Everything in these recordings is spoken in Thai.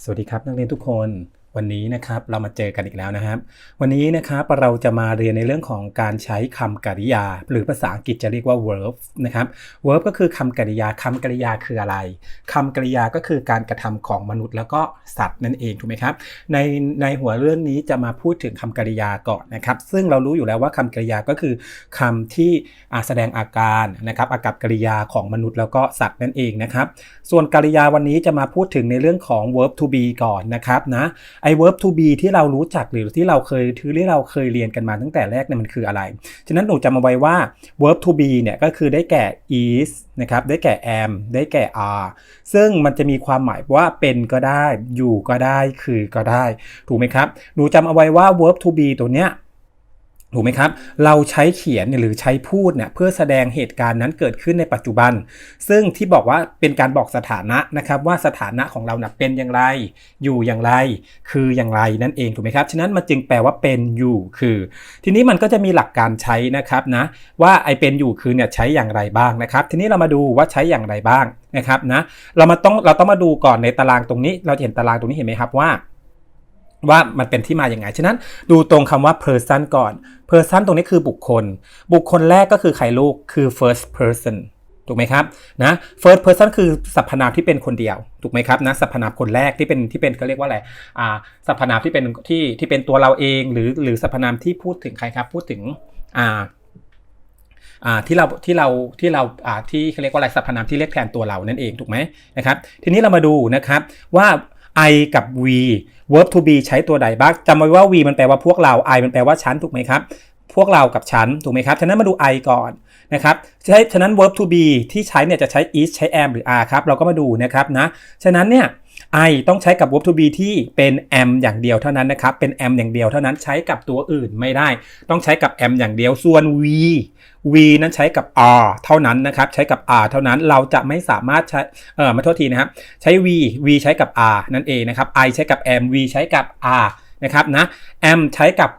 สวัสดีครับนักเรียนทุกคน วันนี้นะครับเรามาเจอกันอีกแล้วนะครับ วันนี้นะครับเราจะมาเรียนในเรื่องของการใช้คำกริยา หรือภาษาอังกฤษจะเรียกว่า verb นะครับ verb ก็คือคำกริยาคำกริยาคืออะไรคำกริยาก็คือการกระทำของมนุษย์แล้วก็สัตว์นั่นเองถูกไหมครับในในหัวเรื่องนี้จะมาพูดถึงคำกริยาก่อนนะครับ ซึ่งเรารู้อยู่แล้วว่าคำกริยาก็คือคำที่แสดงอาการนะครับอากับกริยาของมนุษย์แล้วก็สัตว์นั่นเองนะครับ ส่วนกริยาวันนี้จะมาพูดถึงในเรื่องของ verb to be ก่อนนะครับนะไอ้ verb to be ที่เรารู้จักหรือที่เราเคยที่เราเคยเรียนกันมาตั้งแต่แรกเนี่ยมันคืออะไร ฉะนั้นหนูจำเอาไว้ว่า verb to be เนี่ยก็คือได้แก่ is นะครับได้แก่ am ได้แก่ are ซึ่งมันจะมีความหมายว่าเป็นก็ได้ อยู่ก็ได้คือก็ได้ ถูกไหมครับ หนูจำเอาไว้ว่า verb to be ตัวเนี้ย ถูกไหมครับ เราใช้เขียนหรือใช้พูดเนี่ยเพื่อแสดงเหตุการณ์นั้นเกิดขึ้นในปัจจุบัน ซึ่งที่บอกว่าเป็นการบอกสถานะนะครับว่าสถานะของเรานะเป็นอย่างไร อยู่อย่างไร คืออย่างไรนั่นเองถูกไหมครับ ฉะนั้นมันจึงแปลว่าเป็นอยู่คือ ทีนี้มันก็จะมีหลักการใช้นะครับนะว่าไอเป็นอยู่คือเนี่ยใช้อย่างไรบ้างนะครับ ทีนี้เรามาดูว่าใช้อย่างไรบ้างนะครับนะเรามาต้องเราต้องมาดูก่อนในตารางตรงนี้ เราเห็นตารางตรงนี้เห็นไหมครับว่า ว่ามันเป็นที่มาอย่างไง ฉะนั้นดูตรงคำว่า person ก่อน person ตรงนี้คือบุคคล บุคคลแรกก็คือใครลูกคือ first person ถูกไหมครับนะ first person คือสรรพนามที่เป็นคนเดียว ถูกไหมครับนะสรรพนามคนแรกที่เป็นที่เป็นเขาเรียกว่าอะไรอ่าสรรพนามที่เป็นที่ที่เป็นตัวเราเอง หรือหรือสรรพนามที่พูดถึงใครครับ พูดถึงอ่าอ่าที่เราที่เราที่เราอ่าที่เขาเรียกว่าอะไรสรรพนามที่เรียกแทนตัวเรานั่นเองถูกไหมนะครับ ทีนี้เรามาดูนะครับว่า I กับ we verb to be ใช้ตัวใดบ้างจำไว้ว่า we มันแปลว่าพวกเรา I มันแปลว่าฉันถูกไหมครับ พวกเรากับฉันถูกไหมครับ ฉะนั้นมาดู I ก่อนนะครับใช้ฉะนั้น verb to be ที่ใช้เนี่ยจะใช้ is ใช้ am หรือ are ครับ เราก็มาดูนะครับนะ ฉะนั้นเนี่ย I ต้องใช้กับ verb to be ที่เป็น am อย่างเดียวเท่านั้นนะครับ เป็น am อย่างเดียวเท่านั้นใช้กับตัวอื่นไม่ได้ ต้องใช้กับ am อย่างเดียว ส่วน we v นั้นใช้กับ r เท่านั้นนะครับ ใช้กับ r เท่านั้น เราจะไม่สามารถใช้ เออมาโทษทีนะครับ ใช้ v v ใช้กับ r นั่นเองนะครับ i ใช้กับ am v ใช้กับ r นะครับนะ am ใช้กับ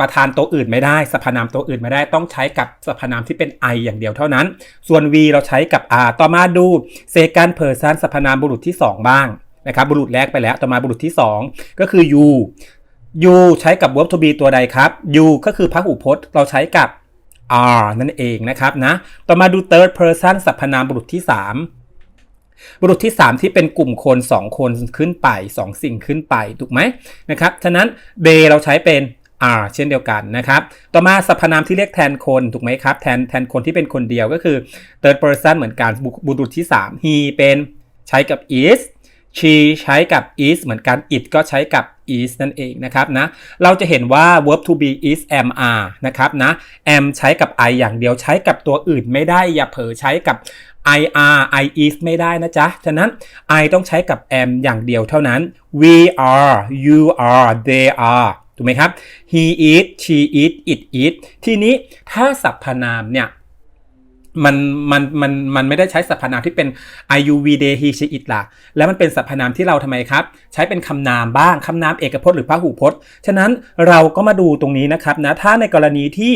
ประธานตัวอื่นไม่ได้สรรพนามตัวอื่นไม่ได้ต้องใช้กับสรรพนามที่เป็น i อย่างเดียวเท่านั้น ส่วน v เราใช้กับ r ต่อมาดู second person สรรพนามบุรุษที่ 2 บ้าง นะครับบุรุษแรกไปแล้วต่อมาบุรุษที่ 2 ก็คือ you you ใช้กับ verb to be ตัวใดครับ you ก็คือพหูพจน์เราใช้กับ are นั่นเองนะครับนะต่อมาดู third person สรรพนามบุรุษที่ 3 บุรุษที่ 3 ที่เป็นกลุ่มคน 2 คนขึ้นไป 2 สิ่งขึ้นไปถูกไหมนะครับฉะนั้น they เราใช้เป็น are เช่นเดียวกันนะครับ ต่อมาสรรพนามที่เรียกแทนคนถูกไหมครับ แทนแทนคนที่เป็นคนเดียวก็คือ third person เหมือนกันบุรุษที่ 3 he เป็นใช้กับ is she ใช้กับ is เหมือนกัน it ก็ใช้กับ is นั่นเองนะครับนะ เราจะเห็นว่า verb to be is am are นะครับนะ am ใช้กับ I อย่างเดียวใช้กับตัวอื่นไม่ได้ อย่าเผลอใช้กับ I are I is ไม่ได้นะจ๊ะ ฉะนั้น I ต้องใช้กับ am อย่างเดียวเท่านั้น we are you are they are ถูกไหมครับ he is she is it is ทีนี้ถ้าสรรพนามเนี่ย มันมันมันมันไม่ได้ใช้สรรพนามที่เป็น I U V D he she it ล่ะ แล้วมันเป็นสรรพนามที่เราทำไมครับ ใช้เป็นคำนามบ้างคำนามเอกพจน์หรือพหูพจน์ ฉะนั้นเราก็มาดูตรงนี้นะครับนะถ้าในกรณีที่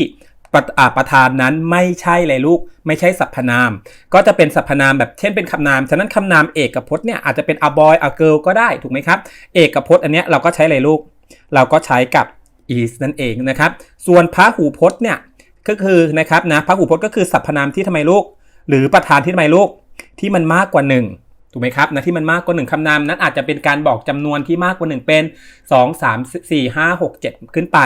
ประอ่าประธานนั้นไม่ใช่เลยลูก ไม่ใช่สรรพนาม ก็จะเป็นสรรพนามแบบเช่นเป็นคำนาม ฉะนั้นคำนามเอกพจน์เนี่ยอาจจะเป็น a boy a girl ก็ได้ถูกไหมครับ เอกพจน์อันเนี้ยเราก็ใช้เลยลูก เราก็ใช้กับ is นั่นเองนะครับ ส่วนพหูพจน์เนี่ย ก็คือนะครับนะพหูพจน์ก็คือสรรพนามที่ทำไมลูก หรือประธานที่ทำไมลูกที่มันมากกว่า 1ถูกไหมครับนะที่มันมากกว่า 1คำนามนั้นอาจจะเป็นการบอกจำนวนที่มากกว่า 1 เป็น 2 3 4 5 6 7 ขึ้นไป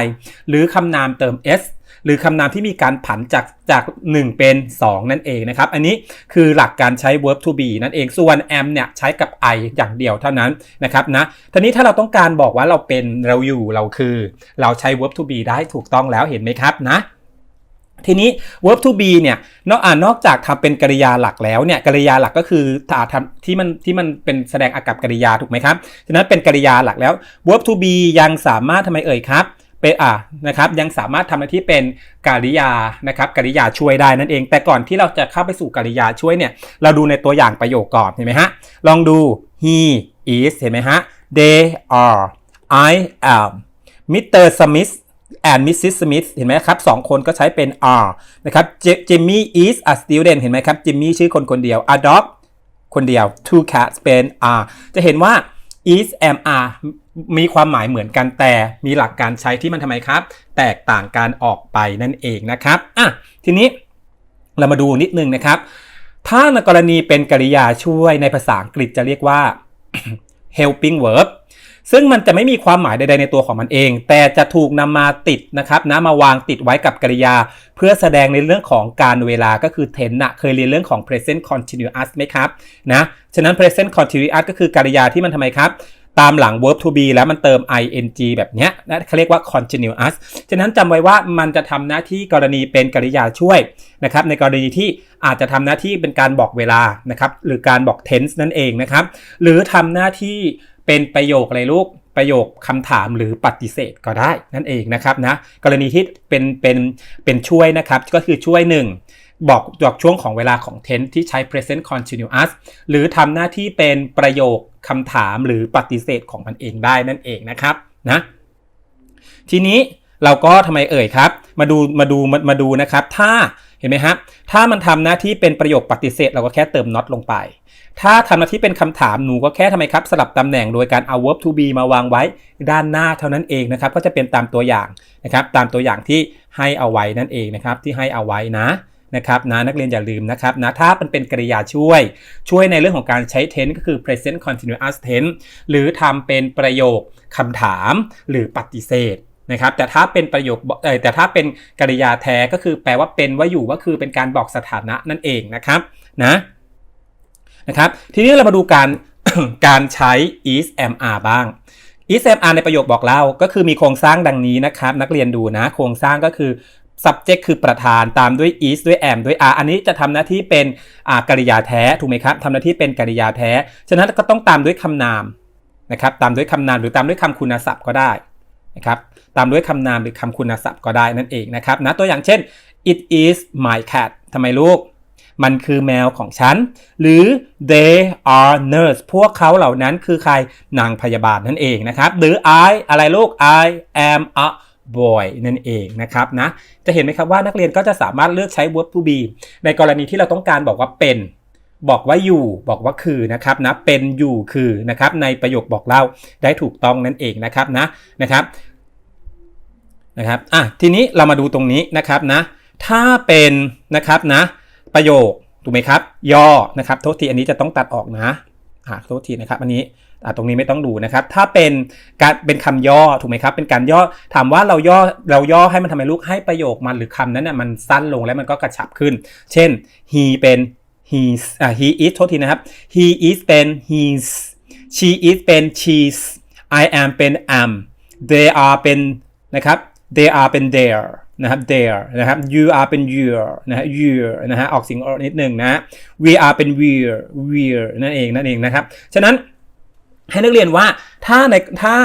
หรือคำนามเติม s หรือคำนามที่มีการผันจากจาก 1 เป็น 2 นั่นเองนะครับ อันนี้คือหลักการใช้ verb to be นั่นเองส่วน am เนี่ยใช้กับ I อย่างเดียวเท่านั้นนะครับนะทีนี้ถ้าเราต้องการบอกว่าเราเป็นเราอยู่เราคือ เราใช้ verb to be ได้ถูกต้องแล้วเห็นไหมครับนะ ทีนี้ verb to be เนี่ยนอกอ่านอกจากทำเป็นกริยาหลักแล้วเนี่ยกริยาหลักก็คือถ้าทำที่มันที่มันเป็นแสดงอากับกริยาถูกไหมครับฉะนั้นเป็นกริยาหลักแล้ว verb to be ยังสามารถทำไมเอ่ยครับเป็นอ่านะครับยังสามารถทำหน้าที่เป็นกริยานะครับกริยาช่วยได้นั่นเอง แต่ก่อนที่เราจะเข้าไปสู่กริยาช่วยเนี่ยเราดูในตัวอย่างประโยคก่อนเห็นไหมฮะลองดู he is เห็นไหมฮะ they are I am Mr. Smith and Mrs. Smith เห็นไหมครับสองคนก็ใช้เป็น are นะครับ Jimmy is a student เห็นไหมครับ Jimmy ชื่อคนคนเดียว a dog คนเดียว two cats เป็น are จะเห็นว่า is am are มีความหมายเหมือนกันแต่มีหลักการใช้ที่มันทำไมครับ แตกต่างกันออกไปนั่นเองนะครับอะทีนี้เรามาดูนิดนึงนะครับ ถ้าในกรณีเป็นกริยาช่วยในภาษาอังกฤษจะเรียกว่า helping verb ซึ่งมันจะไม่มีความหมายใดๆในตัวของมันเอง แต่จะถูกนำมาติดนะครับนะมาวางติดไว้กับกริยา เพื่อแสดงในเรื่องของการเวลาก็คือ tense นะเคยเรียนเรื่องของ present continuous ไหมครับนะฉะนั้น present continuous ก็คือกริยาที่มันทำไมครับตามหลัง verb to be แล้วมันเติม ing แบบเนี้ยนะเขาเรียกว่า continuous ฉะนั้นจำไว้ว่ามันจะทำหน้าที่กรณีเป็นกริยาช่วยนะครับในกรณีที่อาจจะทำหน้าที่เป็นการบอกเวลานะครับหรือการบอก tense นั่นเองนะครับหรือทำหน้าที่ เป็นประโยคอะไรลูกประโยคคำถามหรือปฏิเสธก็ได้นั่นเองนะครับนะกรณีที่เป็นเป็นเป็นช่วยนะครับก็คือช่วยหนึ่งบอกบอกช่วงของเวลาของ tense ที่ใช้ present continuous หรือทำหน้าที่เป็นประโยคคำถามหรือปฏิเสธของมันเองได้นั่นเองนะครับนะทีนี้เราก็ทำไมเอ่ยครับ มาดูมาดูมามาดูนะครับ ถ้า เห็นไหมครับถ้ามันทำหน้าที่เป็นประโยคปฏิเสธ เราก็แค่เติม not ลงไป ถ้าทำหน้าที่เป็นคำถามหนูก็แค่ทำไมครับ สลับตำแหน่งโดยการเอา verb to be มาวางไว้ด้านหน้าเท่านั้นเองนะครับ ก็จะเป็นตามตัวอย่างนะครับตามตัวอย่างที่ให้เอาไว้นั่นเองนะครับที่ให้เอาไว้นะนะครับนะนักเรียนอย่าลืมนะครับนะถ้ามันเป็นกริยาช่วย ช่วยในเรื่องของการใช้ tense ก็คือ present continuous tense หรือทำเป็นประโยคคำถามหรือปฏิเสธ นะครับแต่ถ้าเป็นประโยคเออแต่ถ้าเป็นกริยาแท้ก็คือแปลว่าเป็นว่าอยู่ก็คือเป็นการบอกสถานะนั่นเองนะครับนะนะครับทีนี้เรามาดูการการใช้ is am are บ้าง is am are ในประโยคบอกเล่าก็คือมีโครงสร้างดังนี้นะครับ นักเรียนดูนะ โครงสร้างก็คือ subject คือประธานตามด้วย is ด้วย am ด้วย are อันนี้จะทำหน้าที่เป็นกริยาแท้ถูกไหมครับทำหน้าที่เป็นกริยาแท้ ฉะนั้นก็ต้องตามด้วยคำนามนะครับตามด้วยคำนามหรือตามด้วยคำคุณศัพท์ก็ได้ นะครับตามด้วยคำนามหรือคำคุณศัพท์ก็ได้นั่นเองนะครับนะตัวอย่างเช่น it is my cat ทำไมลูก มันคือแมวของฉัน หรือ they are nurse พวกเขาเหล่านั้นคือใครนางพยาบาลนั่นเองนะครับ หรือ I อะไรลูก I am a boy นั่นเองนะครับนะจะเห็นไหมครับว่านักเรียนก็จะสามารถเลือกใช้ verb to be ในกรณีที่เราต้องการบอกว่าเป็น บอกว่าอยู่บอกว่าคือนะครับนะเป็นอยู่คือนะครับในประโยคบอกเล่าได้ถูกต้องนั่นเองนะครับนะนะครับนะครับอะทีนี้เรามาดูตรงนี้นะครับนะถ้าเป็นนะครับนะประโยคถูกไหมครับ ย่อนะครับโทษทีอันนี้จะต้องตัดออกนะอะโทษทีนะครับอันนี้อะตรงนี้ไม่ต้องดูนะครับ ถ้าเป็นการเป็นคำย่อถูกไหมครับ เป็นการย่อถามว่าเราย่อเราย่อให้มันทำไมลูกให้ประโยคมันหรือคำนั้นน่ยมันสั้นลงแล้วมันก็กระชับขึ้น เช่น he เป็น he's อ่า he is โทษทีนะครับ he is เป็น he's she is เป็น she's I am เป็น am they are เป็นนะครับ they are เป็น there นะครับ there นะครับ you are เป็น your นะฮะ your นะฮะออกเสียงออกนิดหนึ่งนะ we are เป็น we're we're นั่นเองนั่นเองนะครับ ฉะนั้นให้นักเรียนว่าถ้าในถ้า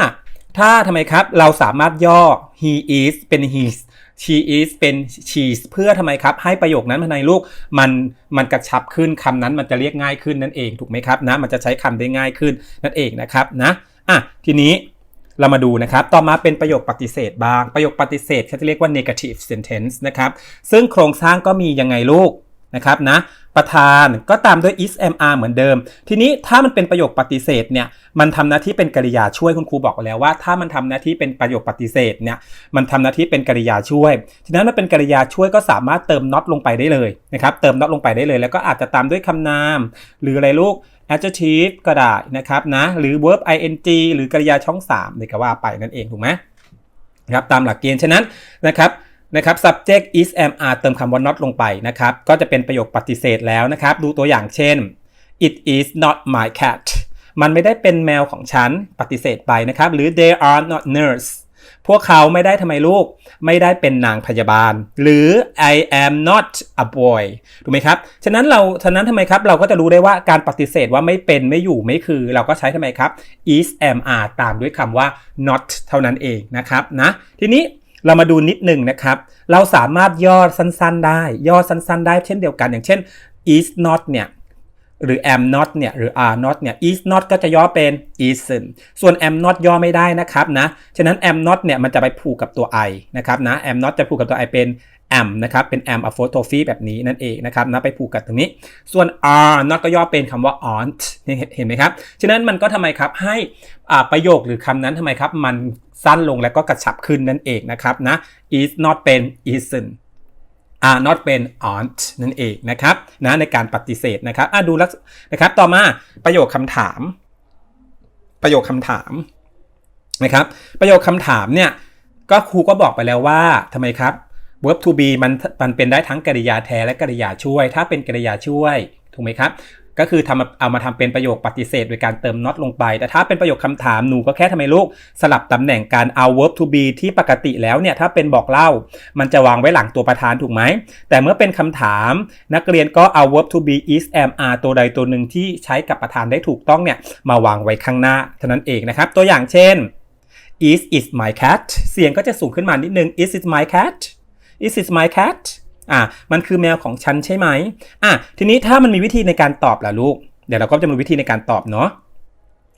ถ้าทำไมครับ เราสามารถย่อ he is เป็น his she is เป็น she เพื่อทำไมครับ ให้ประโยคนั้นภายในลูกมันมันกระชับขึ้นคำนั้นมันจะเรียกง่ายขึ้นนั่นเองถูกไหมครับนะมันจะใช้คำได้ง่ายขึ้นนั่นเองนะครับนะอะทีนี้เรามาดูนะครับ ต่อมาเป็นประโยคปฏิเสธบ้าง ประโยคปฏิเสธเขาจะเรียกว่า negative sentence นะครับ ซึ่งโครงสร้างก็มียังไงลูกนะครับนะ ประธานก็ตามด้วย is am are เหมือนเดิม ทีนี้ถ้ามันเป็นประโยคปฏิเสธเนี่ยมันทำหน้าที่เป็นกริยาช่วยคุณครูบอกแล้วว่า ถ้ามันทำหน้าที่เป็นประโยคปฏิเสธเนี่ยมันทำหน้าที่เป็นกริยาช่วยฉะนั้นมันเป็นกริยาช่วยก็สามารถเติม not ลงไปได้เลยนะครับเติม not ลงไปได้เลย แล้วก็อาจจะตามด้วยคำนาม หรืออะไรลูก adjective ก็ได้นะครับนะหรือ verb ing หรือกริยาช่อง3นี่ก็ว่าไปนั่นเองถูกไหมครับตามหลักเกณฑ์ฉะนั้นนะครับ นะครับ subject is am are เติมคำว่า not ลงไปนะครับ ก็จะเป็นประโยคปฏิเสธแล้วนะครับ ดูตัวอย่างเช่น it is not my cat มันไม่ได้เป็นแมวของฉันปฏิเสธไปนะครับ หรือ they are not nurse พวกเขาไม่ได้ทำไมลูก ไม่ได้เป็นนางพยาบาล หรือ I am not a boy ถูกไหมครับ ฉะนั้นเราฉะนั้นทำไมครับ เราก็จะรู้ได้ว่าการปฏิเสธว่าไม่เป็นไม่อยู่ไม่คือ เราก็ใช้ทำไมครับ is am are ตามด้วยคำว่า not เท่านั้นเองนะครับนะทีนี้ เรามาดูนิดหนึ่งนะครับ เราสามารถย่อสั้นๆได้ ย่อสั้นๆได้เช่นเดียวกัน อย่างเช่น is not เนี่ย หรือ am not เนี่ยหรือ are not เนี่ย is not ก็จะย่อเป็น isn't ส่วน am not ย่อไม่ได้นะครับนะ ฉะนั้น am not เนี่ยมันจะไปผูกกับตัว i นะครับนะ am not จะผูกกับตัว i เป็น am นะครับเป็น am apostrophe แบบนี้นั่นเองนะครับนะไปผูกกับตรงนี้ ส่วน are not ก็ย่อเป็นคำว่า aren't เห็นไหมครับ ฉะนั้นมันก็ทำไมครับให้ประโยคหรือคำนั้นทำไมครับ มันสั้นลงแล้วก็กระชับขึ้นนั่นเองนะครับนะ is not เป็น isn't are not เป็น aren't นั่นเองนะครับนะในการปฏิเสธนะครับอะดูลักษนะครับต่อมาประโยคคำถาม ประโยคคำถามนะครับประโยคคำถามเนี่ยก็ครูก็บอกไปแล้วว่าทำไมครับ verb to be มันมันเป็นได้ทั้งกริยาแท้และกริยาช่วย ถ้าเป็นกริยาช่วยถูกไหมครับ ก็คือทำเอามาทำเป็นประโยคปฏิเสธโดยการเติม not ลงไป แต่ถ้าเป็นประโยคคำถามหนูก็แค่ทำไมลูกสลับตำแหน่งการเอา verb to be ที่ปกติแล้วเนี่ยถ้าเป็นบอกเล่า มันจะวางไว้หลังตัวประธานถูกไหม แต่เมื่อเป็นคำถามนักเรียนก็เอา verb to be is am are ตัวใดตัวหนึ่งที่ใช้กับประธานได้ถูกต้องเนี่ยมาวางไว้ข้างหน้าเท่านั้นเองนะครับ ตัวอย่างเช่น is is my cat เสียงก็จะสูงขึ้นมานิดนึง is it my cat is it my cat อะมันคือแมวของฉันใช่ไหมอะทีนี้ถ้ามันมีวิธีในการตอบล่ะลูก เดี๋ยวเราก็จะมีวิธีในการตอบเนาะ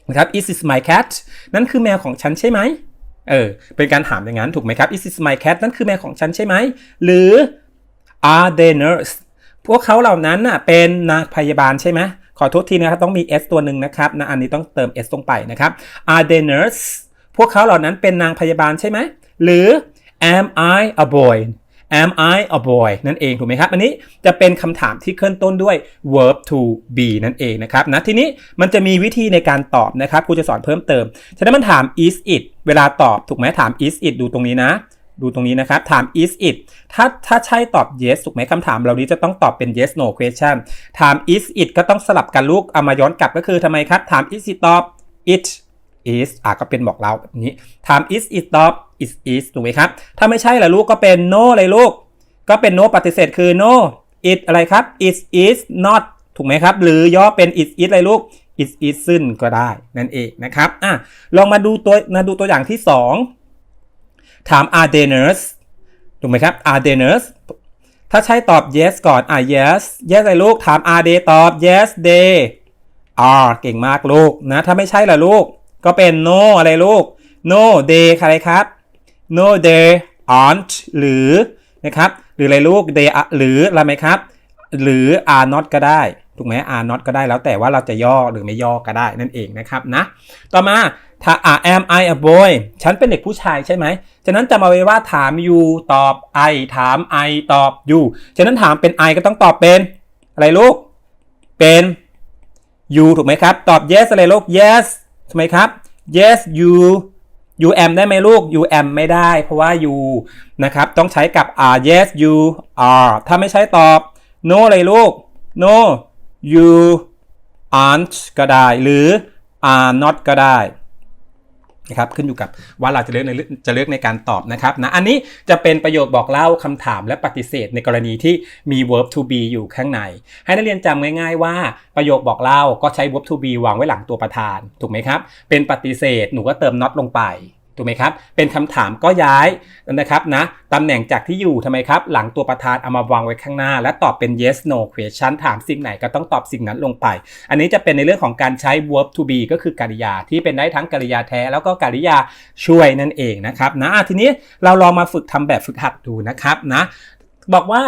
นะครับ is it my cat นั่นคือแมวของฉันใช่ไหมเออเป็นการถามอย่างนั้นถูกไหมครับ is it my cat นั่นคือแมวของฉันใช่ไหมหรือ are they nurse พวกเขาเหล่านั้นน่ะเป็นนางพยาบาลใช่ไหมขอโทษทีนะครับต้องมี s ตัวหนึ่งนะครับนะอันนี้ต้องเติม s ลงไปนะครับ are they nurse พวกเขาเหล่านั้นเป็นนางพยาบาลใช่ไหมหรือ am I a boy am I a boy นั่นเองถูกไหมครับ อันนี้จะเป็นคำถามที่ขึ้นต้นด้วย verb to be นั่นเองนะครับนะทีนี้มันจะมีวิธีในการตอบนะครับครูจะสอนเพิ่มเติมฉะนั้นมันถาม is it เวลาตอบถูกไหมถาม is it ดูตรงนี้นะ ดูตรงนี้นะครับ ถาม is it ถ้าถ้าใช่ตอบ yes ถูกไหมคำถามเหล่านี้จะต้องตอบเป็น yes no question ถาม is it ก็ต้องสลับกันลูกเอามาย้อนกลับก็คือทำไมครับ ถาม is it ตอบ it is อะก็เป็นบอกเราแบบนี้ ถาม is it ตอบ is is ถูกไหมครับ ถ้าไม่ใช่ล่ะลูกก็เป็น no เลยลูก ก็เป็น no ปฏิเสธคือ no it อะไรครับ it is not ถูกไหมครับ หรือย่อเป็น it is อะไรลูก it isn't ก็ได้นั่นเองนะครับอะลองมาดูตัวมาดูตัวอย่างที่ 2 ถาม are they nurse ถูกไหมครับ are they nurse ถ้าใช่ตอบ yes ก่อนอะ yes yes อะไรลูก ถาม are they ตอบ yes they are เก่งมากลูกนะ ถ้าไม่ใช่ล่ะลูก ก็เป็น no อะไรลูก no they อะไรครับ no they aren't หรือนะครับหรืออะไรลูก they are หรืออะไรไหมครับ หรือ are not ก็ได้ถูกไหม are not ก็ได้แล้วแต่ว่าเราจะย่อหรือไม่ย่อก็ได้นั่นเองนะครับนะต่อมาถ้า am I a boy ฉันเป็นเด็กผู้ชายใช่ไหมฉะนั้นจำเอาไว้ว่าถาม you ตอบ I ถาม I ตอบ you ฉะนั้นถามเป็น I ก็ต้องตอบเป็นอะไรลูก เป็น you ถูกไหมครับ ตอบ yes อะไรลูก yes ถูกไหมครับ yes you you am ได้ไหมลูก you am ไม่ได้ เพราะว่า you นะครับ ต้องใช้กับ are yes you are ถ้าไม่ใช่ตอบ no เลยลูก no you aren't ก็ได้ หรือ are not ก็ได้ นะครับขึ้นอยู่กับว่าเราจะเลือกในจะเลือกในการตอบนะครับนะอันนี้จะเป็นประโยคบอกเล่าคำถามและปฏิเสธในกรณีที่มี verb to be อยู่ข้างใน ให้นักเรียนจำง่าย ๆ ว่าประโยคบอกเล่าก็ใช้ verb to be วางไว้หลังตัวประธาน ถูกไหมครับ เป็นปฏิเสธหนูก็เติม not ลงไป ถูกไหมครับ เป็นคำถามก็ย้ายนะครับนะตำแหน่งจากที่อยู่ทำไมครับ หลังตัวประธานเอามาวางไว้ข้างหน้า และตอบเป็น yes no question ถามสิ่งไหนก็ต้องตอบสิ่งนั้นลงไป อันนี้จะเป็นในเรื่องของการใช้ verb to be ก็คือกริยาที่เป็นได้ทั้งกริยาแท้ แล้วก็กริยาช่วยนั่นเองนะครับนะทีนี้เราลองมาฝึกทำแบบฝึกหัดดูนะครับนะบอกว่า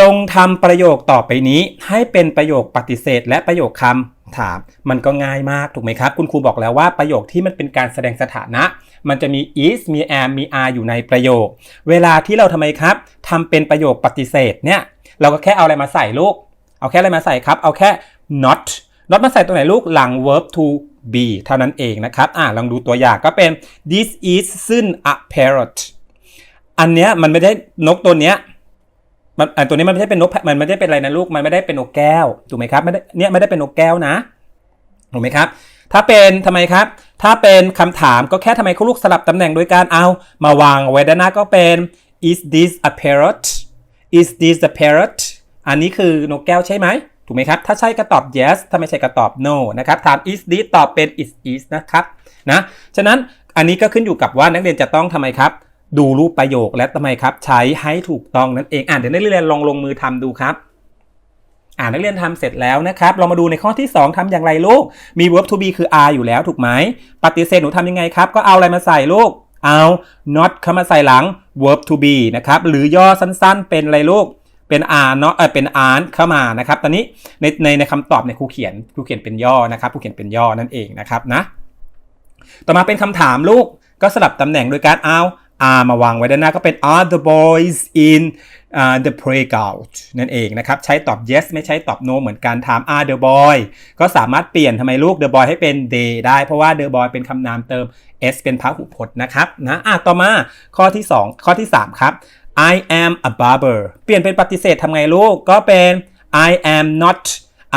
จงทำประโยคต่อไปนี้ให้เป็นประโยคปฏิเสธและประโยคคำ ถาม มันก็ง่ายมากถูกไหมครับ คุณครูบอกแล้วว่าประโยคที่มันเป็นการแสดงสถานะ มันจะมี is มี am มี are อยู่ในประโยค เวลาที่เราทำไมครับทำเป็นประโยคปฏิเสธเนี่ย เราก็แค่เอาอะไรมาใส่ลูก เอาแค่อะไรมาใส่ครับ เอาแค่ not not มาใส่ตรงไหนลูกหลัง verb to be เท่านั้นเองนะครับ อ่าลองดูตัวอย่างก็เป็น this is soon a parrot อันเนี้ยมันไม่ได้นกตัวเนี้ย มันอันตัวนี้มันไม่ใช่เป็นนกมันไม่ได้เป็นอะไรนะลูกมันไม่ได้เป็นนกแก้วถูกไหมครับไม่ได้เนี่ยไม่ได้เป็นนกแก้วนะถูกไหมครับ ถ้าเป็นทำไมครับ ถ้าเป็นคำถามก็แค่ทำไมเขาลูกสลับตำแหน่งโดยการเอามาวางไว้ด้านหน้าก็เป็น is this a parrot is this a parrot อันนี้คือนกแก้วใช่ไหมถูกไหมครับ ถ้าใช่ก็ตอบ yes ถ้าไม่ใช่ก็ตอบ no นะครับ ถาม is this ตอบเป็น is is นะครับ นะ ฉะนั้นอันนี้ก็ขึ้นอยู่กับว่านักเรียนจะต้องทำไมครับ ดูรูปประโยคและทำไมครับ ใช้ให้ถูกต้องนั่นเองอ่านเดี๋ยวนักเรียนลองลงมือทำดูครับอ่านักเรียนทำเสร็จแล้วนะครับ เรามาดูในข้อที่ 2ทำอย่างไรลูก มี verb to be คือ are อยู่แล้วถูกไหม ปฏิเสธหนูทำยังไงครับ ก็เอาอะไรมาใส่ลูก เอา not เข้ามาใส่หลัง verb to be นะครับ หรือย่อสั้นๆ เป็นอะไรลูก เป็น are not เออเป็น aren't เข้ามานะครับ ตอนนี้ในในในคำตอบเนี่ยครูเขียนครูเขียนเป็นย่อนะครับครูเขียนเป็นย่อนั่นเองนะครับนะ ต่อมาเป็นคำถามลูก ก็สลับตำแหน่งโดยการเอา R มาวางไว้ด้านหน้าก็เป็น are the boys in uh, the playground นั่นเองนะครับ ใช้ตอบ yes ไม่ใช้ตอบ no เหมือนกันถาม are the boy ก็สามารถเปลี่ยนทำไมลูก the boy ให้เป็น they ได้เพราะว่า the boy เป็นคำนามเติม s เป็นพหุพจน์นะครับนะอะต่อมาข้อที่ 2 ข้อที่ 3 ครับ I am a barber เปลี่ยนเป็นปฏิเสธทำไงลูกก็เป็น I am not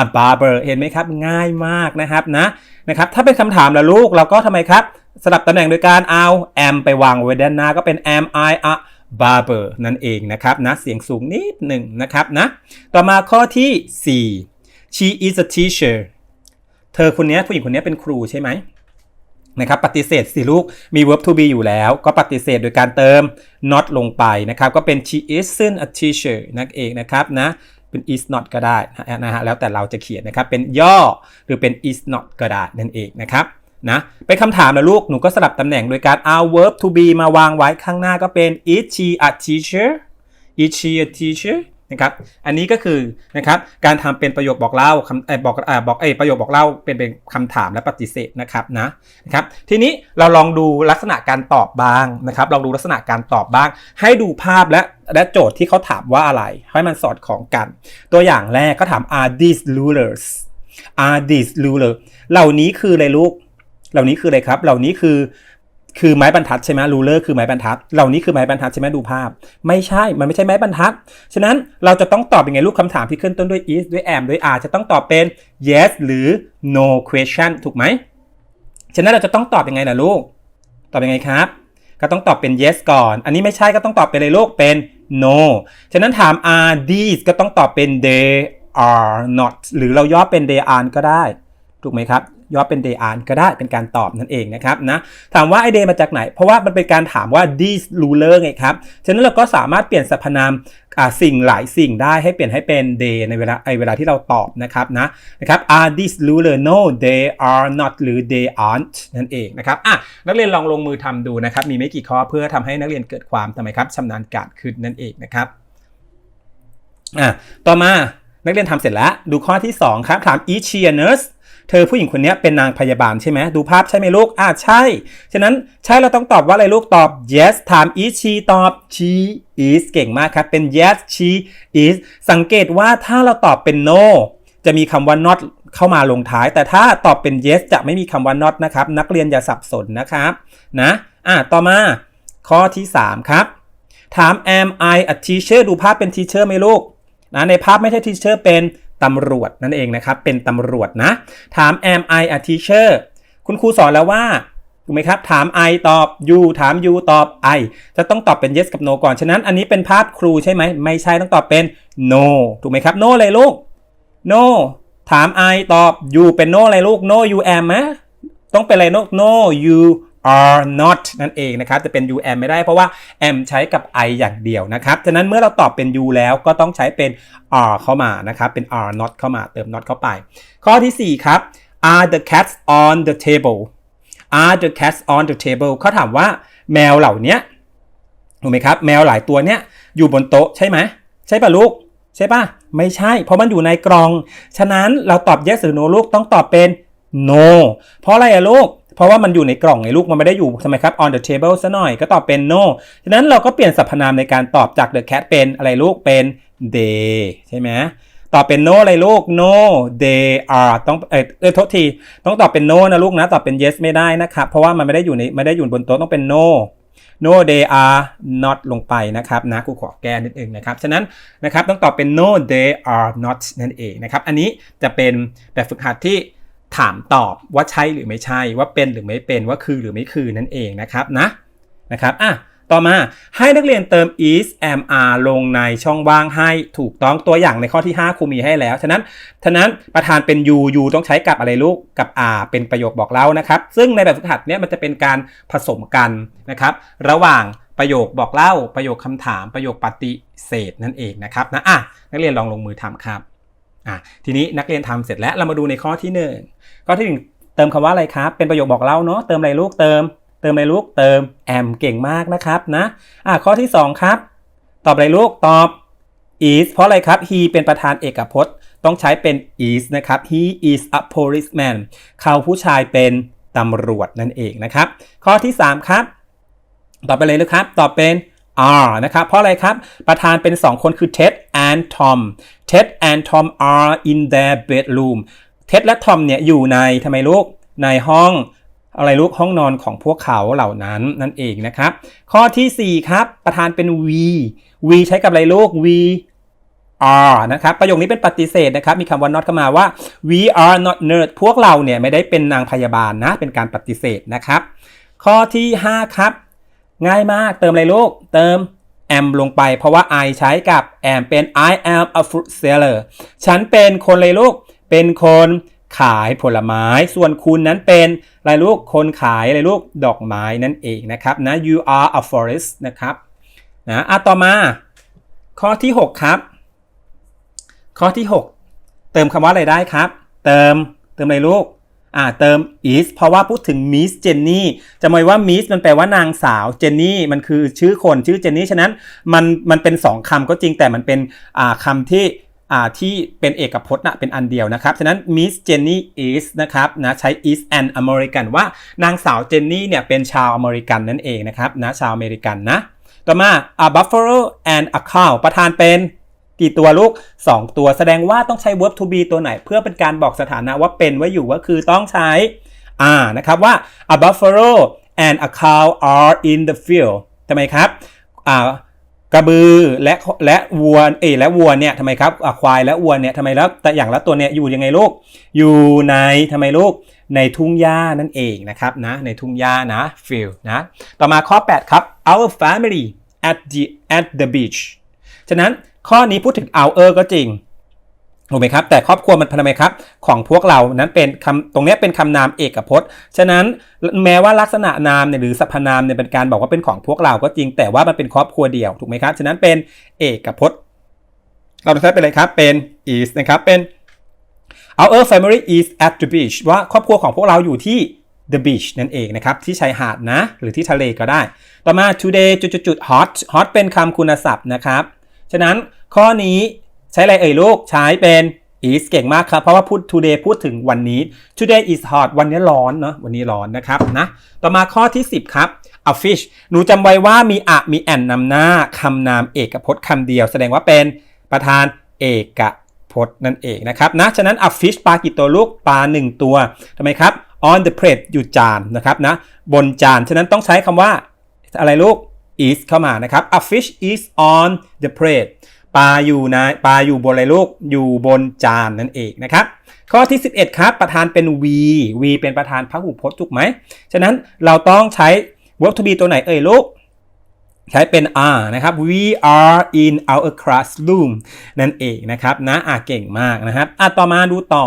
a barber เห็นไหมครับ ง่ายมากนะครับนะนะครับถ้าเป็นคำถามล้วลูกเราก็ทำไมครับ สลับตำแหน่งโดยการเอา m ไปวางไว้ด้านหน้าก็เป็น am I a barber นั่นเองนะครับนะเสียงสูงนิดหนึ่งนะครับนะต่อมาข้อที่ 4 she is a teacher เธอคนนี้ผู้หญิงคนนี้เป็นครูใช่ไหมนะครับปฏิเสธสิลูกมี verb to be อยู่แล้ว ก็ปฏิเสธโดยการเติม not ลงไปนะครับก็เป็น she isn't a teacher นั่นเองนะครับนะเป็น is not ก็ได้นะฮะแล้วแต่เราจะเขียนนะครับเป็นย่อหรือเป็น is not ก็ได้นั่นเองนะครับ นะเป็นคำถามนะลูก หนูก็สลับตำแหน่งโดยการเอา verb to be มาวางไว้ข้างหน้าก็เป็น is she a teacher is she a teacher นะครับ อันนี้ก็คือนะครับการทำเป็นประโยคบอกเล่าคำเออบอกเออบอกเอประโยคบอกเล่าเป็นเป็นคำถามและปฏิเสธนะครับนะนะครับ ทีนี้เราลองดูลักษณะการตอบบ้างนะครับ ลองดูลักษณะการตอบบ้าง ให้ดูภาพและและโจทย์ที่เขาถามว่าอะไร ให้มันสอดคล้องกัน ตัวอย่างแรกก็ถาม are these rulers are these rulers เหล่านี้คืออะไรลูก เหล่านี้คืออะไรครับ เหล่านี้คือคือไม้บรรทัดใช่ไหมรูเลอร์คือไม้บรรทัด เหล่านี้คือไม้บรรทัดใช่ไหมดูภาพ ไม่ใช่ มันไม่ใช่ไม้บรรทัด ฉะนั้นเราจะต้องตอบยังไงลูกคำถามที่ขึ้นต้นด้วย is ด้วย am ด้วย are จะต้องตอบเป็น yes หรือ no question ถูกไหม ฉะนั้นเราจะต้องตอบยังไงล่ะลูก ตอบยังไงครับ ก็ต้องตอบเป็น yes ก่อน อันนี้ไม่ใช่ก็ต้องตอบเป็นอะไรลูกเป็น no ฉะนั้นถาม are these ก็ต้องตอบเป็น they are not หรือเราย่อเป็น they aren't ก็ได้ ถูกไหมครับ ย่อเป็น they aren't ก็ได้เป็นการตอบนั่นเองนะครับนะถามว่าไอ day มาจากไหน เพราะว่ามันเป็นการถามว่า these ruler ไงครับ ฉะนั้นเราก็สามารถเปลี่ยนสรรพนามสิ่งหลายสิ่งได้ให้เปลี่ยนให้เป็น they ในเวลาไอเวลาที่เราตอบนะครับนะนะครับ are these ruler no they are not หรือ they aren't นั่นเองนะครับอะนักเรียนลองลงมือทำดูนะครับ มีไม่กี่ข้อเพื่อทำให้นักเรียนเกิดความทำไมครับชำนาญการขึ้นนั่นเองนะครับอะต่อมานักเรียนทำเสร็จแล้ว ดูข้อที่ 2 ครับ ถาม is she a nurse เธอผู้หญิงคนนี้เป็นนางพยาบาลใช่ไหมดูภาพใช่ไหมลูกอ่าใช่ ฉะนั้นใช่เราต้องตอบว่าอะไรลูกตอบ yes ถาม is she ตอบ she is เก่งมากครับ เป็น yes she is สังเกตว่าถ้าเราตอบเป็น no จะมีคำว่า not เข้ามาลงท้าย แต่ถ้าตอบเป็น yes จะไม่มีคำว่า not นะครับ นักเรียนอย่าสับสนนะครับ นะ อ่าต่อมา ข้อที่ 3 ครับ ถาม am I a teacher ดูภาพเป็น teacher ไหมลูก นะ ในภาพไม่ใช่ teacher เป็น ตำรวจนั่นเองนะครับ เป็นตำรวจนะ ถาม am I a teacher คุณครูสอนแล้วว่าถูกไหมครับถาม I ตอบ you ถาม you ตอบ I จะต้องตอบเป็น yes กับ no ก่อน ฉะนั้นอันนี้เป็นภาพครูใช่ไหม ไม่ใช่ต้องตอบเป็น no ถูกไหมครับ no เลยลูก no ถาม I ตอบ you เป็น no อะไรลูก no you am ไหมต้องเป็นอะไรลูก no you are not นั่นเองนะครับจะเป็น you am ไม่ได้เพราะว่า am ใช้กับ I อย่างเดียวนะครับฉะนั้นเมื่อเราตอบเป็น you แล้วก็ต้องใช้เป็น are เข้ามานะครับเป็น are not เข้ามาเติม not เข้าไป ข้อที่ 4 ครับ are the cats on the table are the cats on the table เขาถามว่าแมวเหล่านี้ถูกไหมครับแมวหลายตัวเนี้ยอยู่บนโต๊ะใช่ไหมใช่ป่ะลูกใช่ป่ะไม่ใช่ เพราะมันอยู่ในกล่อง ฉะนั้นเราตอบ yes หรือ no ลูกต้องตอบเป็น no เพราะอะไรอะลูก เพราะว่ามันอยู่ในกล่องไงลูกมันไม่ได้อยู่ทำไมครับ on the table ซะหน่อยก็ตอบเป็น no ฉะนั้นเราก็เปลี่ยนสรรพนามในการตอบจาก the cat เป็นอะไรลูกเป็น they ใช่ไหมตอบเป็น no อะไรลูก no they are ต้องเออเออโทษที ต้องตอบเป็น no นะลูกนะ ตอบเป็น yes ไม่ได้นะครับ เพราะว่ามันไม่ได้อยู่ในไม่ได้อยู่บนโต๊ะต้องเป็น no no they are not ลงไปนะครับนะกูขอแก้นิดนึงนะครับ ฉะนั้นนะครับต้องตอบเป็น no they are not นั่นเองนะครับ อันนี้จะเป็นแบบฝึกหัดที่ ถามตอบว่าใช่หรือไม่ใช่ ว่าเป็นหรือไม่เป็นว่าคือหรือไม่คือนั่นเองนะครับนะนะครับอะต่อมาให้นักเรียนเติม is am are ลงในช่องว่างให้ถูกต้องตัวอย่างในข้อที่ 5ครูมีให้แล้ว ฉะนั้นฉะนั้นประธานเป็น you you ต้องใช้กับอะไรลูกกับ are เป็นประโยคบอกเล่านะครับ ซึ่งในแบบฝึกหัดเนี้ยมันจะเป็นการผสมกันนะครับ ระหว่างประโยคบอกเล่า ประโยคคำถาม ประโยคปฏิเสธนั่นเองนะครับนะอะนักเรียนลองลงมือทำครับ อะทีนี้นักเรียนทำเสร็จแล้วเรามาดูในข้อที่หนึ่งข้อที่หนึ่งเติมคำว่าอะไรครับ เป็นประโยคบอกเล่าเนาะเติมอะไรลูกเติม เติมอะไรลูกเติมแอมเก่งมากนะครับนะอะข้อที่สองครับ ตอบอะไรลูกตอบ is เพราะอะไรครับ he เป็นประธานเอกพจน์ ต้องใช้เป็น is นะครับ he is a policeman เขาผู้ชายเป็นตำรวจนั่นเองนะครับ ข้อที่ 3 ครับ ตอบไปเลยนะครับ ตอบเป็น are นะครับ เพราะอะไรครับ ประธานเป็น 2 คนคือ Ted and Tom Ted and Tom are in their bedroom Ted และ Tom เนี่ยอยู่ในทำไมลูกในห้องอะไรลูกห้องนอนของพวกเขาเหล่านั้นนั่นเองนะครับ ข้อทีสี่ 4 ครับ ประธานเป็น we we ใช้กับอะไรลูก we are นะครับ ประโยคนี้เป็นปฏิเสธนะครับ มีคำว่า not เข้ามาว่า we are not nurse พวกเราเนี่ยไม่ได้เป็นนางพยาบาลนะ เป็นการปฏิเสธนะครับ ข้อที่ 5 ครับ ง่ายมากเติมอะไรลูก เติม am ลงไป เพราะว่า I ใช้กับ am เป็น I am a fruit seller ฉันเป็นคนเลยลูก เป็นคนขายผลไม้ ส่วนคุณนั้นเป็นอะไรลูก คนขายอะไรลูก ดอกไม้นั่นเองนะครับนะ you are a florist นะครับนะอะต่อมา ข้อที่ 6 ครับ ข้อที่ 6 เติมคำว่าอะไรได้ครับ เติมเติมอะไรลูก อ่าเติม is เพราะว่าพูดถึง Miss Jenny จะหมายว่า Miss มันแปลว่านางสาว Jenny มันคือชื่อคนชื่อ Jenny ฉะนั้นมันมันเป็น2คำก็จริงแต่มันเป็นอ่าคำที่อ่าที่เป็นเอกพจน์นะเป็นอันเดียวนะครับ ฉะนั้น Miss Jenny is นะครับนะใช้ is an American ว่านางสาวเจนนี่เนี่ยเป็นชาวอเมริกันนั่นเองนะครับนะชาวอเมริกันนะ ต่อมา a buffalo and a cow ประธานเป็น กี่ตัวลูก 2 ตัวแสดงว่าต้องใช้ verb to be ตัวไหน เพื่อเป็นการบอกสถานะว่าเป็นว่าอยู่ว่าคือต้องใช้อ่านะครับว่า a buffalo and a cow are in the field ทำไมครับอ่ากระบือและและวัวเอยและวัวเนี่ยทำไมครับควายและวัวเนี่ยทำไมแล้วแต่อย่างละตัวเนี่ยอยู่ยังไงลูก อยู่ในทำไมลูกในทุ่งหญ้านั่นเองนะครับนะในทุ่งหญ้านะ field นะต่อมาข้อ 8 ครับ our family at the at the beach ฉะนั้น ข้อนี้พูดถึง our ก็จริงถูกไหมครับ แต่ครอบครัวมันทำไมครับ ของพวกเรานั้นเป็นคำตรงนี้เป็นคำนามเอกพจน์ ฉะนั้นแม้ว่าลักษณะนามเนี่ยหรือสรรพนามเนี่ยเป็นการบอกว่าเป็นของพวกเราก็จริง แต่ว่ามันเป็นครอบครัวเดียวถูกไหมครับ ฉะนั้นเป็นเอกพจน์ เราจะใช้เป็นอะไรครับ เป็น is นะครับ เป็น our family is at the beach ว่าครอบครัวของพวกเราอยู่ที่ the beach นั่นเองนะครับ ที่ชายหาดนะ หรือที่ทะเลก็ได้ ต่อมา today จุดๆ hot hot เป็นคำคุณศัพท์นะครับ ฉะนั้นข้อนี้ใช้อะไรเอ่ยลูก ใช้เป็น is เก่งมากครับ เพราะว่าพูด today พูดถึงวันนี้ today is hot วันนี้ร้อนเนาะวันนี้ร้อนนะครับนะต่อมาข้อที่ 10 ครับ a fish หนูจำไว้ว่ามีอะมีแอนนำหน้าคำนามเอกพจน์คำเดียว แสดงว่าเป็นประธานเอกพจน์นั่นเองนะครับนะฉะนั้น a fish ปลากี่ตัวลูกปลา 1 ตัวทำไมครับ on the plate อยู่จานนะครับนะบนจาน ฉะนั้นต้องใช้คำว่าอะไรลูก is เข้ามานะครับ a fish is on the plate ปลาอยู่นะปลาอยู่บนอะไรลูกอยู่บนจานนั่นเองนะครับ ข้อที่ 11 ครับ ประธานเป็น we we เป็นประธานพหูพจน์ถูกไหม ฉะนั้นเราต้องใช้ verb to be ตัวไหนเอ่ยลูกใช้เป็น are นะครับ we are in our classroom นั่นเองนะครับนะอะเก่งมากนะครับอะต่อมาดูต่อ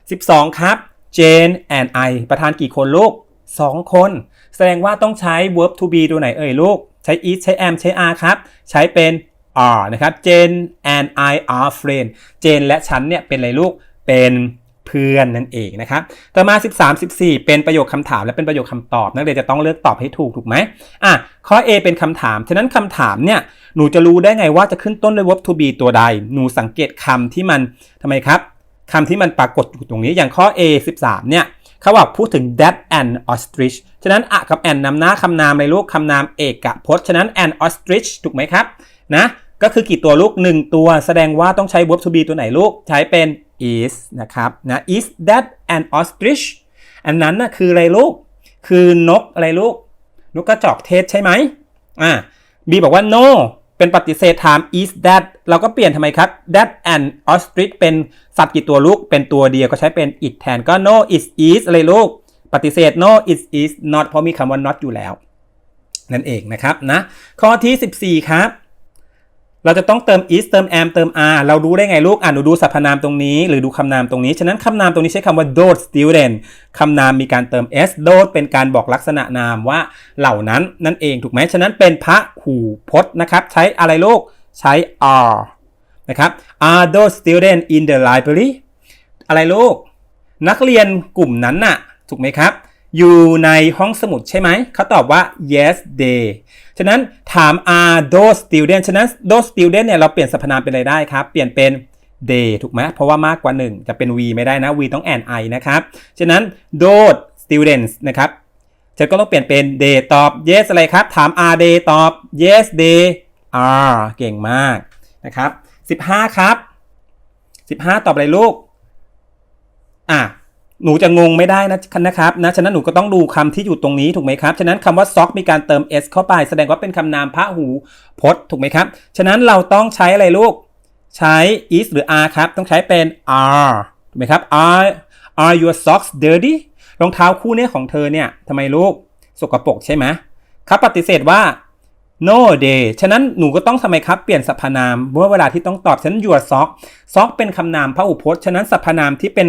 12 ครับ Jane and I ประธานกี่คนลูก 2 คน แสดงว่าต้องใช้ verb to be ตัวไหนเอ่ยลูก ใช้ is ใช้ am ใช้ are ครับ ใช้เป็น are นะครับ Jane and I are friend Jane และฉันเนี่ยเป็นอะไรลูก เป็นเพื่อนนั่นเองนะครับ ต่อมา 13 14 เป็นประโยคคำถามและเป็นประโยคคำตอบ นักเรียนจะต้องเลือกตอบให้ถูกถูกไหมอะ ข้อ A เป็นคำถาม ฉะนั้นคำถามเนี่ย หนูจะรู้ได้ไงว่าจะขึ้นต้นด้วย verb to be ตัวใด หนูสังเกตคำที่มันทำไมครับคำที่มันปรากฏอยู่ตรงนี้ อย่างข้อ A 13 เนี่ย เขาบอกพูดถึง that and ostrich ฉะนั้นอะกับ and นำหน้าคำนามในลูกคำนามเอกพจน์ฉะนั้น and ostrich ถูกไหมครับนะก็คือกี่ตัวลูก 1 ตัวแสดงว่าต้องใช้ verb to be ตัวไหนลูก ใช้เป็น is นะครับนะ is that an ostrich อันนั้นนะคืออะไรลูก คือนกอะไรลูก นกกระจอกเทศใช่ไหมอ่า B บอกว่า no เป็นปฏิเสธถาม is that เราก็เปลี่ยนทำไมครับ that an ostrich เป็นสัตว์กี่ตัวลูก เป็นตัวเดียวก็ใช้เป็น it แทนก็ no is is อะไรลูก ปฏิเสธ no is is not เพราะมีคำว่า not อยู่แล้ว นั่นเองนะครับนะข้อที่ 14 ครับ เราจะต้องเติม is เติม am เติม are เรารู้ได้ไงลูกอ่านหนูดูสรรพนามตรงนี้ หรือดูคำนามตรงนี้ ฉะนั้นคำนามตรงนี้ใช้คำว่า those student คำนามมีการเติม s those เป็นการบอกลักษณะนามว่าเหล่านั้นนั่นเองถูกไหมฉะนั้นเป็นพระหูพจน์นะครับใช้อะไรลูกใช้ are นะครับ are those students in the library อะไรลูกนักเรียนกลุ่มนั้นน่ะ ถูกไหมครับ อยู่ในห้องสมุดใช่ไหม เขาตอบว่า yes they ฉะนั้นถาม are those students ฉะนั้น those students เนี่ยเราเปลี่ยนสรรพนามเป็นอะไรได้ครับ เปลี่ยนเป็น they ถูกไหมเพราะว่ามากกว่า 1 จะเป็น we ไม่ได้นะ we ต้อง and I นะครับ ฉะนั้น those students นะครับฉันก็ต้องเปลี่ยนเป็น they ตอบ yes อะไรครับ ถาม are they ตอบ yes they are เก่งมากนะครับ 15 ครับ 15 ตอบอะไรลูก อะ หนูจะงงไม่ได้นะนะครับนะฉะนั้นหนูก็ต้องดูคำที่อยู่ตรงนี้ถูกไหมครับฉะนั้นคำว่า sock มีการเติม s เข้าไป แสดงว่าเป็นคำนามพระหูพจน์ถูกไหมครับฉะนั้นเราต้องใช้อะไรลูก ใช้ is หรือ are ครับ ต้องใช้เป็น are ถูกไหมครับ are are your socks dirty รองเท้าคู่นี้ของเธอเนี่ยทำไมลูกสกปรกใช่ไหมครับปฏิเสธว่า no day ฉะนั้นหนูก็ต้องทำไมครับ เปลี่ยนสรรพนามเมื่อเวลาที่ต้องตอบฉะนั้น your sock sock เป็นคำนามพหูพจน์ ฉะนั้นสรรพนามที่เป็น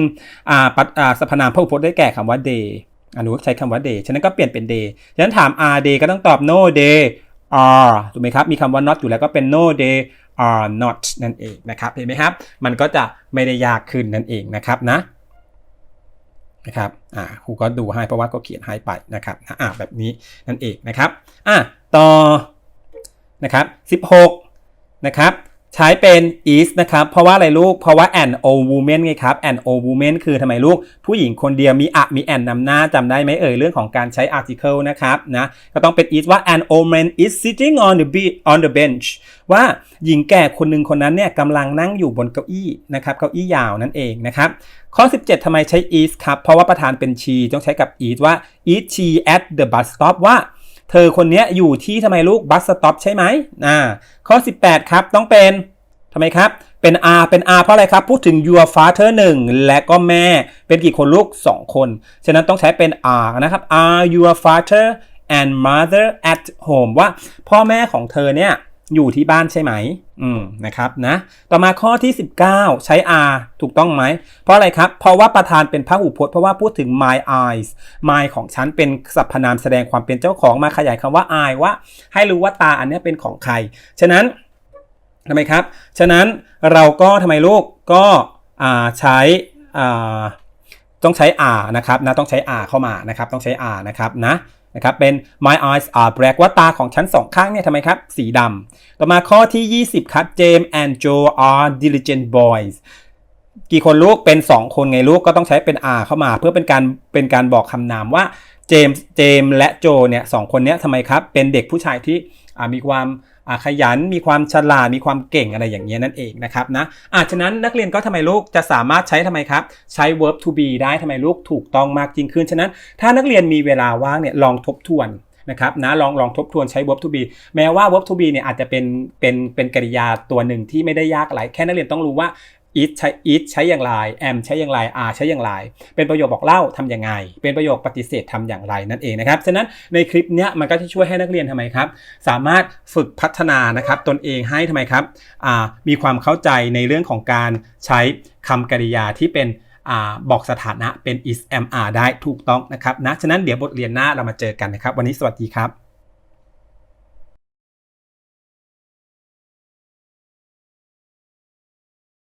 อ่าปัดอ่าสรรพนามพหูพจน์ได้แก่คำว่า day อะหนูใช้คำว่า day ฉะนั้นก็เปลี่ยนเป็น day ฉะนั้นถาม are day ก็ต้องตอบ no day are ถูกไหมครับ มีคำว่า not อยู่แล้วก็เป็น no day are not นั่นเองนะครับ เห็นไหมครับ มันก็จะไม่ได้ยากขึ้นนั่นเองนะครับนะนะครับ อ่า ครูก็ดูให้เพราะว่าก็เขียนให้ไปนะครับ อ่าแบบนี้นั่นเองนะครับ อ่าต่อ นะครับ16นะครับใช้เป็น is นะครับ เพราะว่าอะไรลูก เพราะว่า an old woman ไงครับ an old woman คือทำไมลูก ผู้หญิงคนเดียวมีอะมี an นำหน้าจำได้ไหมเอ่ย เรื่องของการใช้ article นะครับนะก็ต้องเป็น is ว่า an old man is sitting on the be on the bench ว่าหญิงแก่คนหนึ่งคนนั้นเนี่ยกำลังนั่งอยู่บนเก้าอี้นะครับเก้าอี้ยาวนั่นเองนะครับ ข้อ 17ทำไมใช้ is ครับ เพราะว่าประธานเป็น she ต้องใช้กับ is ว่า is she at the bus stop ว่า เธอคนนี้อยู่ที่ทำไมลูกบัสสต็อปใช่ไหมอ่าข้อ 18 ครับต้องเป็นทำไมครับ เป็น R เป็น R เพราะอะไรครับ พูดถึง your father 1 และก็แม่ เป็นกี่คนลูก 2 คน ฉะนั้นต้องใช้เป็น R นะครับ Are your father and mother at home ว่าพ่อแม่ของเธอเนี่ย อยู่ที่บ้านใช่ไหม อืมนะครับนะ ต่อมาข้อที่ 19 ใช้ R ถูกต้องไหม เพราะอะไรครับ เพราะว่าประธานเป็นพหูพจน์เพราะว่าพูดถึง my eyes my ของฉันเป็นสรรพนามแสดงความเป็นเจ้าของมาขยายคำว่า eye ว่า ให้รู้ว่าตาอันนี้เป็นของใคร ฉะนั้นทำไมครับ ฉะนั้นเราก็ทำไมลูกก็อ่าใช้อ่าต้องใช้ R นะครับนะต้องใช้ R เข้ามานะครับ ต้องใช้ R นะครับนะ นะครับเป็น my eyes are black ว่าตาของฉันสองข้างเนี่ยทำไมครับ สีดำต่อมาข้อที่ 20 ครับ James and Joe are diligent boys กี่คนลูกเป็น 2 คนไงลูกก็ต้องใช้เป็น R เข้ามา เพื่อเป็นการเป็นการบอกคำนามว่าเจมส์เจมส์และโจเนี่ยสองคนเนี้ยทำไมครับ เป็นเด็กผู้ชายที่มีความ ขยันมีความฉลาดมีความเก่งอะไรอย่างเงี้ยนั่นเองนะครับนะอาฉะนั้นนักเรียนก็ทำไมลูกจะสามารถใช้ทำไมครับใช้ verb to be ได้ทำไมลูกถูกต้องมากจริงขึ้น ฉะนั้น ถ้านักเรียนมีเวลาว่างเนี่ยลองทบทวนนะครับนะลองลองทบทวนใช้ verb to be แม้ว่า verb to be เนี่ยอาจจะเป็นเป็นเป็นกริยาตัวหนึ่งที่ไม่ได้ยากอะไร แค่นักเรียนต้องรู้ว่า it ใช้ it ใช้อย่างไร am ใช้อย่างไร are ใช้อย่างไร เป็นประโยคบอกเล่าทำยังไง เป็นประโยคปฏิเสธทำอย่างไรนั่นเองนะครับ ฉะนั้นในคลิปเนี้ยมันก็จะช่วยให้นักเรียนทำไมครับ สามารถฝึกพัฒนานะครับตนเองให้ทำไมครับอ่ามีความเข้าใจในเรื่องของการใช้คำกริยาที่เป็นอ่าบอกสถานะเป็น is am are ได้ถูกต้องนะครับนะฉะนั้นเดี๋ยวบทเรียนหน้าเรามาเจอกันนะครับ วันนี้สวัสดีครับ